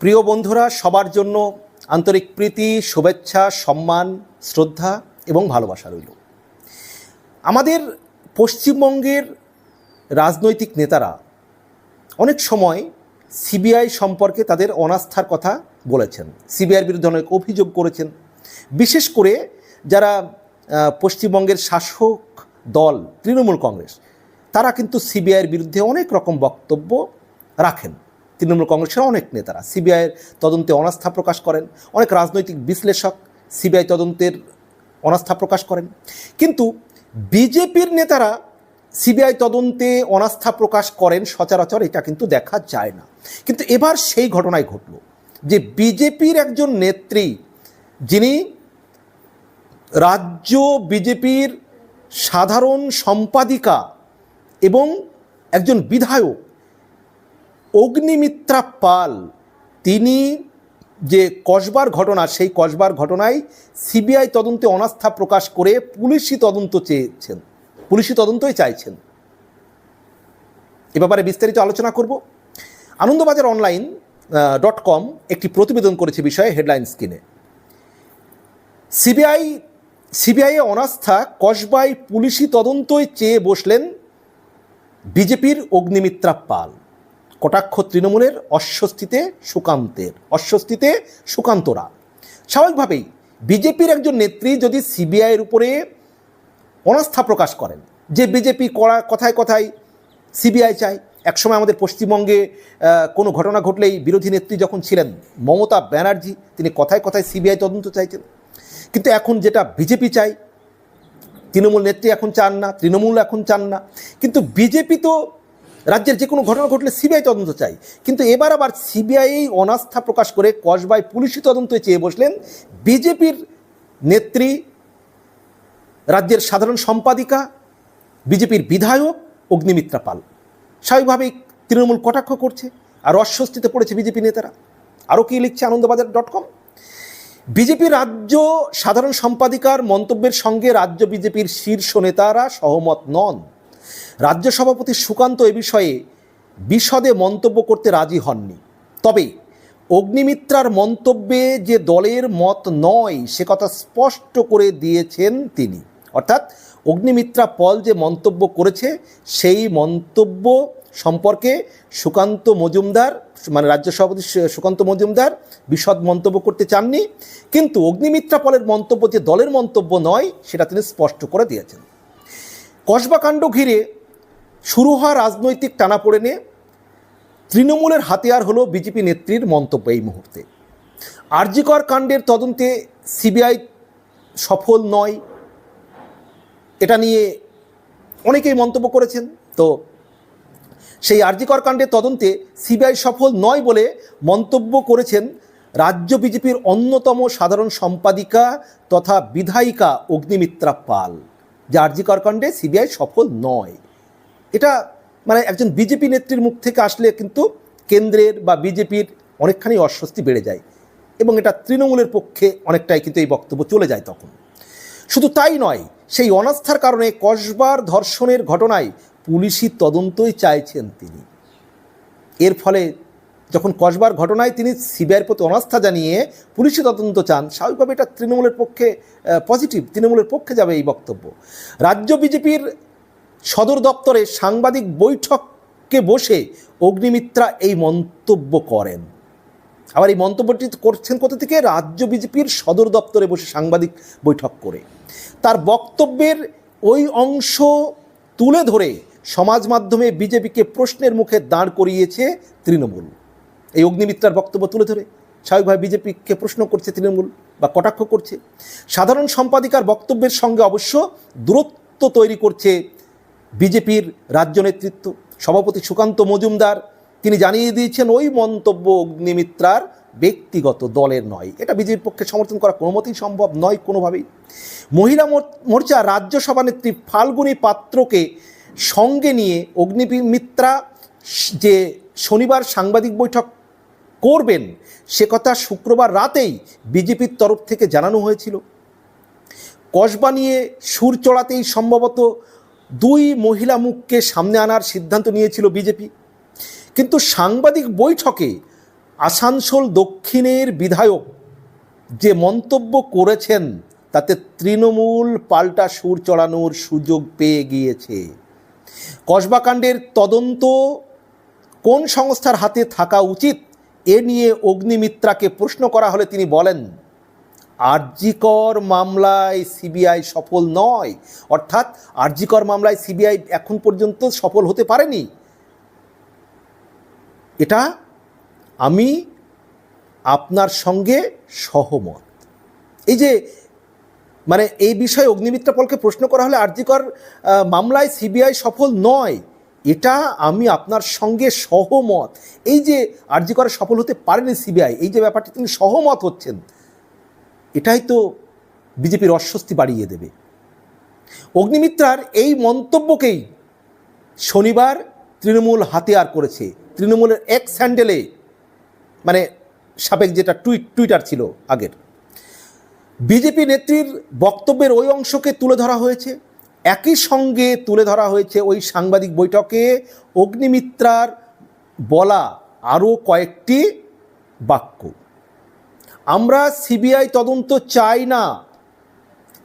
প্রিয় বন্ধুরা, সবার জন্য আন্তরিক প্রীতি, শুভেচ্ছা, সম্মান, শ্রদ্ধা এবং ভালোবাসা রইল। আমাদের পশ্চিমবঙ্গের রাজনৈতিক নেতারা অনেক সময় সিবিআই সম্পর্কে তাদের অনাস্থার কথা বলেছেন। সিবিআইয়ের বিরুদ্ধে অনেক অভিযোগ করেছেন। বিশেষ করে যারা পশ্চিমবঙ্গের শাসক দল, তৃণমূল কংগ্রেস, তারা কিন্তু সিবিআইয়ের বিরুদ্ধে অনেক রকম বক্তব্য রাখেন। তৃণমূল কংগ্রেসের অনেক নেতারা সিবিআইয়ের তদন্তে অনাস্থা প্রকাশ করেন, অনেক রাজনৈতিক বিশ্লেষক সিবিআই তদন্তের অনাস্থা প্রকাশ করেন। কিন্তু বিজেপির নেতারা সিবিআই তদন্তে অনাস্থা প্রকাশ করেন সচরাচর এটা কিন্তু দেখা যায় না। কিন্তু এবার সেই ঘটনায় ঘটল যে বিজেপির একজন নেত্রী যিনি রাজ্য বিজেপির সাধারণ সম্পাদিকা এবং একজন বিধায়ক অগ্নিমিত্রা পাল, তিনি যে কসবার ঘটনা, সেই কসবার ঘটনায় সিবিআই তদন্তে অনাস্থা প্রকাশ করে পুলিশি তদন্ত চেয়েছেন, পুলিশি তদন্তই চাইছেন। এ ব্যাপারে বিস্তারিত আলোচনা করব। আনন্দবাজার অনলাইন ডট কম একটি প্রতিবেদন করেছে বিষয়ে হেডলাইন স্ক্রিনে। সিবিআই সিবিআইয়ে অনাস্থা কসবায় পুলিশি তদন্তই চেয়ে বসলেন বিজেপির অগ্নিমিত্রা পাল। কটাক্ষ তৃণমূলের অস্বস্তিতে সুকান্তের, অস্বস্তিতে সুকান্তরা। স্বাভাবিকভাবেই বিজেপির একজন নেত্রী যদি সিবিআইয়ের উপরে অনাস্থা প্রকাশ করেন, যে বিজেপি করা কথায় কথায় সিবিআই চায়, একসময় আমাদের পশ্চিমবঙ্গে কোনো ঘটনা ঘটলেই বিরোধী নেত্রী যখন ছিলেন মমতা ব্যানার্জি, তিনি কথায় কথায় সিবিআই তদন্ত চাইছেন। কিন্তু এখন যেটা বিজেপি চাই তৃণমূল নেত্রী এখন চান না, তৃণমূল এখন চান না। কিন্তু বিজেপি তো রাজ্যের যে কোনো ঘটনা ঘটলে সিবিআই তদন্ত চাই। কিন্তু এবার আবার সিবিআই অনাস্থা প্রকাশ করে কসবায় পুলিশি তদন্ত চেয়ে বসলেন বিজেপির নেত্রী, রাজ্যের সাধারণ সম্পাদিকা, বিজেপির বিধায়ক অগ্নিমিত্রা পাল। স্বাভাবিকভাবেই তৃণমূল কটাক্ষ করছে, আর অস্বস্তিতে পড়েছে বিজেপি নেতারা। আরও কি লিখছে আনন্দবাজার ডট কম? বিজেপি রাজ্য সাধারণ সম্পাদিকার মন্তব্যের সঙ্গে রাজ্য বিজেপির শীর্ষ নেতারা সহমত নন। রাজ্য সভাপতি সুকান্ত এ বিষয়ে বিশদে মন্তব্য করতে রাজি হননি। তবে অগ্নিমিত্রার মন্তব্যে যে দলের মত নয়, সে কথা স্পষ্ট করে দিয়েছেন তিনি। অর্থাৎ অগ্নিমিত্রা পল যে মন্তব্য করেছে, সেই মন্তব্য সম্পর্কে সুকান্ত মজুমদার মানে রাজ্য সভাপতি সুকান্ত মজুমদার বিশদ মন্তব্য করতে চাননি। কিন্তু অগ্নিমিত্রা পলের মন্তব্য যে দলের মন্তব্য নয়, সেটা তিনি স্পষ্ট করে দিয়েছেন। কসবাকাণ্ড ঘিরে শুরু হওয়া রাজনৈতিক টানাপোড়েনে তৃণমূলের হাতিয়ার হলো বিজেপি নেত্রীর মন্তব্য এই মুহূর্তে। আরজিকর কাণ্ডের তদন্তে সিবিআই সফল নয়, এটা নিয়ে অনেকেই মন্তব্য করেছেন। তো সেই আরজিকর কাণ্ডের তদন্তে সিবিআই সফল নয় বলে মন্তব্য করেছেন রাজ্য বিজেপির অন্যতম সাধারণ সম্পাদিকা তথা বিধায়িকা অগ্নিমিত্রা পাল। যে আরজিকর কাণ্ডে সিবিআই সফল নয়। এটা মানে একজন বিজেপি নেত্রীর মুখ থেকে আসলে কিন্তু কেন্দ্রের বা বিজেপির অনেকখানি অস্বস্তি বেড়ে যায় এবং এটা তৃণমূলের পক্ষে অনেকটাই কিন্তু এই বক্তব্য চলে যায় তখন। শুধু তাই নয়, সেই অনাস্থার কারণে কসবার ধর্ষণের ঘটনায় পুলিশি তদন্তই চাইছেন তিনি। এর ফলে যখন কসবার ঘটনায় তিনি সিবিআইয়ের প্রতি অনাস্থা জানিয়ে পুলিশি তদন্ত চান, স্বাভাবিকভাবে এটা তৃণমূলের পক্ষে পজিটিভ তৃণমূলের পক্ষে যাবে এই বক্তব্য। রাজ্য বিজেপির সদর দপ্তরে সাংবাদিক বৈঠকে বসে অগ্নিমিত্রা এই মন্তব্য করেন। আবার এই মন্তব্যটি করছেন কোথা থেকে? রাজ্য বিজেপির সদর দপ্তরে বসে সাংবাদিক বৈঠক করে। তার বক্তব্যের ওই অংশ তুলে ধরে সমাজ মাধ্যমে বিজেপিকে প্রশ্নের মুখে দাঁড় করিয়েছে তৃণমূল। এই অগ্নিমিত্রার বক্তব্য তুলে ধরে। স্বাভাবিকভাবে বিজেপিকে প্রশ্ন করছে, তৃণমূল বা কটাক্ষ করছে। সাধারণ সম্পাদিকার বক্তব্যের সঙ্গে অবশ্য দূরত্ব তৈরি করছে বিজেপির রাজ্য নেতৃত্ব। সভাপতি সুকান্ত মজুমদার, তিনি জানিয়ে দিয়েছেন, ওই মন্তব্য অগ্নিমিত্রার ব্যক্তিগত দলের নয়। এটা বিজেপির পক্ষে সমর্থন করা কোনো মতেই সম্ভব নয় কোনোভাবেই। মহিলা মোর্চা রাজ্য সভানেত্রী ফাল্গুনী পাত্রকে সঙ্গে নিয়ে অগ্নিমিত্রা যে শনিবার সাংবাদিক বৈঠক করবেন? সে কথা শুক্রবার রাতেই বিজেপির তরফ থেকে জানানো হয়েছিল। কসবা নিয়ে সুর চড়াতেই সম্ভবত দুই মহিলা মুখকে সামনে আনার সিদ্ধান্ত নিয়েছিল বিজেপি। কিন্তু সাংবাদিক বৈঠকে আসানসোল দক্ষিণের বিধায়ক যে মন্তব্য করেছেন, তাতে তৃণমূল পাল্টা সুর চড়ানোর সুযোগ পেয়ে গিয়েছে। কসবাকাণ্ডের তদন্ত কোন সংস্থার হাতে থাকা উচিত? এ নিয়ে অগ্নিমিত্রাকে প্রশ্ন করা হলে তিনি বলেন, আরজিকর মামলায় সিবিআই সফল নয়। অর্থাৎ আরজিকর মামলায় সিবিআই এখন পর্যন্ত সফল হতে পারেনি। এটা আমি আপনার সঙ্গে সহমত। এই যে মানে এই বিষয়ে অগ্নিমিত্রা পলকে প্রশ্ন করা হলে আরজিকর মামলায় সিবিআই সফল নয়। এটা আমি আপনার সঙ্গে সহমত। এই যে আরজিকরে সফল হতে পারেনি সিবিআই, এই যে ব্যাপারটি তিনি সহমত হচ্ছেন, এটাই তো বিজেপির অস্বস্তি বাড়িয়ে দেবে। অগ্নিমিত্রার এই মন্তব্যকেই শনিবার তৃণমূল হাতিয়ার করেছে। তৃণমূলের এক্স হ্যান্ডেলে মানে সাবেক যেটা টুইট, টুইটার ছিল আগের। বিজেপি নেত্রীর বক্তব্যের ওই অংশকে তুলে ধরা হয়েছে। একই সঙ্গে তুলে ধরা হয়েছে ওই সাংবাদিক বৈঠকে অগ্নিমিত্রার বলা আরও কয়েকটি বাক্য। আমরা সিবিআই তদন্ত চাই না,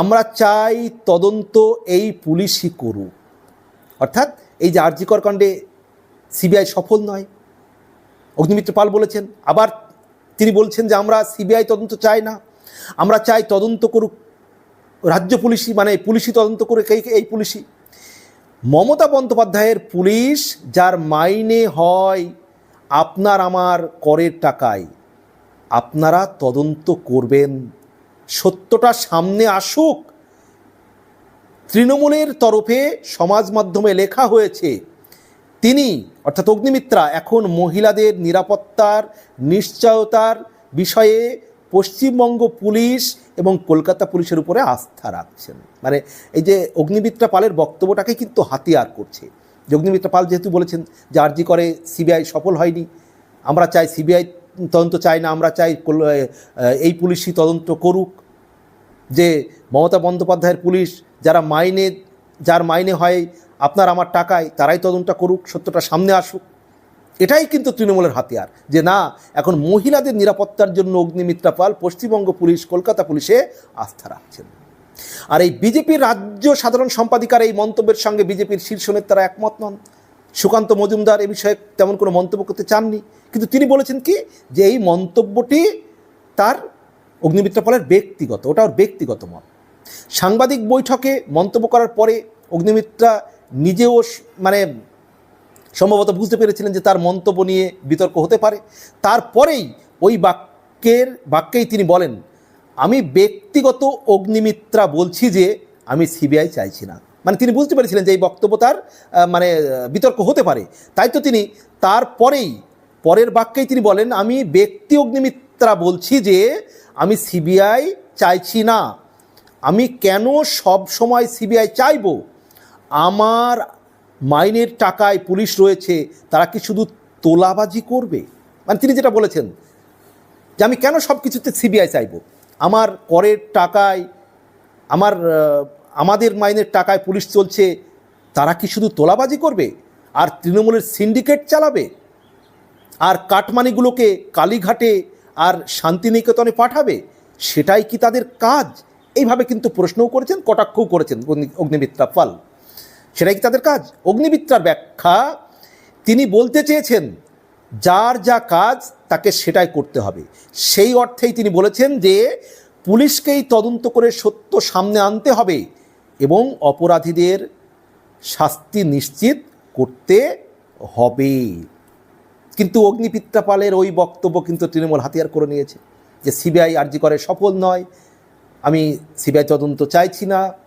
আমরা চাই তদন্ত এই পুলিশই করুক। অর্থাৎ এই যে আরজিকর কাণ্ডে সিবিআই সফল নয়। অগ্নিমিত্র পাল বলেছেন, আবার তিনি বলছেন যে আমরা সিবিআই তদন্ত চাই না, আমরা চাই তদন্ত করুক রাজ্য পুলিশি মানে পুলিশি তদন্ত করে এই এই পুলিশই মমতা বন্দ্যোপাধ্যায়ের পুলিশ যার মাইনে হয় আপনার আমার করের টাকায়, আপনারা তদন্ত করবেন। সত্যটা সামনে আসুক। তৃণমূলের তরফে সমাজ মাধ্যমে লেখা হয়েছে, তিনি অর্থাৎ অগ্নিমিত্রা এখন মহিলাদের নিরাপত্তার, নিশ্চয়তার বিষয়ে পশ্চিমবঙ্গ পুলিশ এবং কলকাতা পুলিশের উপরে আস্থা রাখছেন। মানে এই যে অগ্নিমিত্রা পালের বক্তব্যটাকে কিন্তু হাতিয়ার করছে। যে অগ্নিমিত্রা পাল যেহেতু বলেছেন যে আরজি করে, সিবিআই সফল হয়নি, আমরা চাই সিবিআই তদন্ত চাই না, আমরা চাই এই পুলিশই তদন্ত করুক। যে মমতা বন্দ্যোপাধ্যায়ের পুলিশ যারা মাইনে, যার মাইনে হয় আপনার আমার টাকায়, তারাই তদন্ত করুক, সত্যটা সামনে আসুক। এটাই কিন্তু তৃণমূলের হাতিয়ার, যে না, এখন মহিলাদের নিরাপত্তার জন্য অগ্নিমিত্রা পাল পশ্চিমবঙ্গ পুলিশ, কলকাতা পুলিশে আস্থা রাখছেন। আর এই বিজেপির রাজ্য সাধারণ সম্পাদিকার এই মন্তব্যের সঙ্গে বিজেপির শীর্ষ নেতারা একমত নন। সুকান্ত মজুমদার এ বিষয়ে তেমন কোনো মন্তব্য করতে চাননি। কিন্তু তিনি বলেছেন কি, যে এই মন্তব্যটি তার অগ্নিমিত্রা পালের ব্যক্তিগত, ওটা ওর ব্যক্তিগত মত। সাংবাদিক বৈঠকে মন্তব্য করার পরে অগ্নিমিত্রা নিজেও মানে সম্ভবত বুঝতে পেরেছিলেন যে তার মন্তব্য নিয়ে বিতর্ক হতে পারে। তারপরেই ওই বাক্যের, বাক্যেই তিনি বলেন, আমি ব্যক্তিগত অগ্নিমিত্রা বলছি যে আমি সিবিআই চাইছি না। মানে তিনি বুঝতে পেরেছিলেন যে এই বক্তব্য তার মানে বিতর্ক হতে পারে। তাই তো তিনি তারপরেই, পরের বাক্যেই তিনি বলেন, আমি ব্যক্তি অগ্নিমিত্রা বলছি যে আমি সিবিআই চাইছি না। আমি কেন সব সময় সিবিআই চাইব? আমার মাইনের টাকায় পুলিশ রয়েছে, তারা কি শুধু তোলাবাজি করবে? মানে তিনি যেটা বলেছেন যে আমি কেন সব কিছুতে সিবিআই চাইব? আমার করের টাকায়, আমার আমাদের মাইনের টাকায় পুলিশ চলছে, তারা কি শুধু তোলাবাজি করবে? আর তৃণমূলের সিন্ডিকেট চালাবে? আর কাটমানিগুলোকে কালীঘাটে আর শান্তিনিকেতনে পাঠাবে? সেটাই কি তাদের কাজ? এইভাবে কিন্তু প্রশ্নও করেছেন, কটাক্ষও করেছেন অগ্নি- অগ্নিমিত্রা পাল। সেটাই কি তাদের কাজ? অগ্নিমিত্রার ব্যাখ্যা তিনি বলতে চেয়েছেন, যার যা কাজ তাকে সেটাই করতে হবে। সেই অর্থেই তিনি বলেছেন যে, পুলিশকেই তদন্ত করে সত্য সামনে আনতে হবে এবং অপরাধীদের শাস্তি নিশ্চিত করতে হবে। কিন্তু অগ্নিপিত্রা পালের ওই বক্তব্য কিন্তু তৃণমূল হাতিয়ার করে নিয়েছে যে, সিবিআই আর্জি করে সফল নয়। আমি সিবিআই তদন্ত চাইছি না।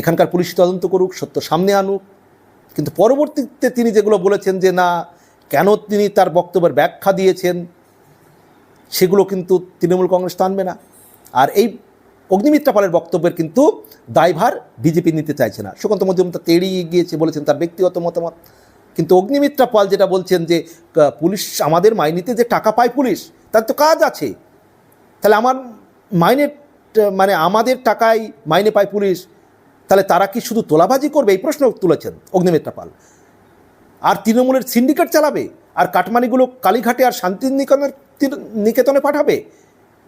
এখানকার পুলিশ তদন্ত করুক, সত্য সামনে আনুক। কিন্তু পরবর্তীতে তিনি যেগুলো বলেছেন যে, না, কেন তিনি তার বক্তব্যের ব্যাখ্যা দিয়েছেন? সেগুলো কিন্তু তৃণমূল কংগ্রেস টানবে না। আর এই অগ্নিমিত্রা পালের বক্তব্যের কিন্তু দায়ভার বিজেপি নিতে চাইছে না। সুকান্ত মজুমদার তো এড়িয়ে গিয়েছে, বলেছেন তার ব্যক্তিগত মতামত। কিন্তু অগ্নিমিত্রা পাল যেটা বলছেন যে পুলিশ আমাদের মাইনিতে যে টাকা পায় পুলিশ, তার তো কাজ আছে। তাহলে আমার মাইনে মানে আমাদের টাকায় মাইনে পায় পুলিশ তাহলে তারা কি শুধু তোলাবাজি করবে? এই প্রশ্ন তুলেছেন অগ্নিমিত্রা পাল। আর তৃণমূলের সিন্ডিকেট চালাবে? আর কাটমানিগুলো কালীঘাটে আর শান্তিনিকেতনের নিকেতনে পাঠাবে?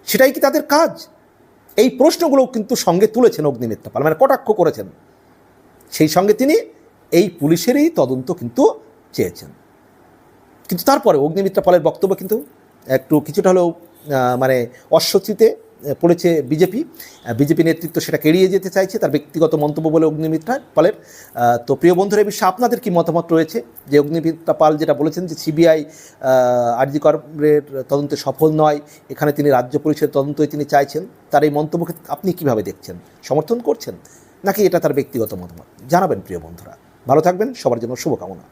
সেটাই কি তাদের কাজ? এই প্রশ্নগুলো কিন্তু সঙ্গে তুলেছেন অগ্নিমিত্র পাল মানে কটাক্ষ করেছেন। সেই সঙ্গে তিনি এই পুলিশেরই তদন্ত কিন্তু চেয়েছেন। কিন্তু তারপরে অগ্নিমিত্রা পালের বক্তব্য কিন্তু একটু কিছুটা হলেও মানে অস্বস্তিতে পড়েছে বিজেপি। বিজেপি নেতৃত্ব সেটাকে এড়িয়ে যেতে চাইছে, তার ব্যক্তিগত মন্তব্য বলে অগ্নিমিত্রা পালের তো প্রিয় বন্ধুরা এই বিষয়ে আপনাদের কী মতামত রয়েছে? যে অগ্নিমিত্রা পাল যেটা বলেছেন যে সিবিআই আরজি করের তদন্তে সফল নয়, এখানে তিনি রাজ্য পুলিশের তদন্তই তিনি চাইছেন, তার এই মন্তব্যকে আপনি কীভাবে দেখছেন? সমর্থন করছেন? নাকি এটা তার ব্যক্তিগত মতামত? জানাবেন প্রিয় বন্ধুরা। ভালো থাকবেন, সবার জন্য শুভকামনা।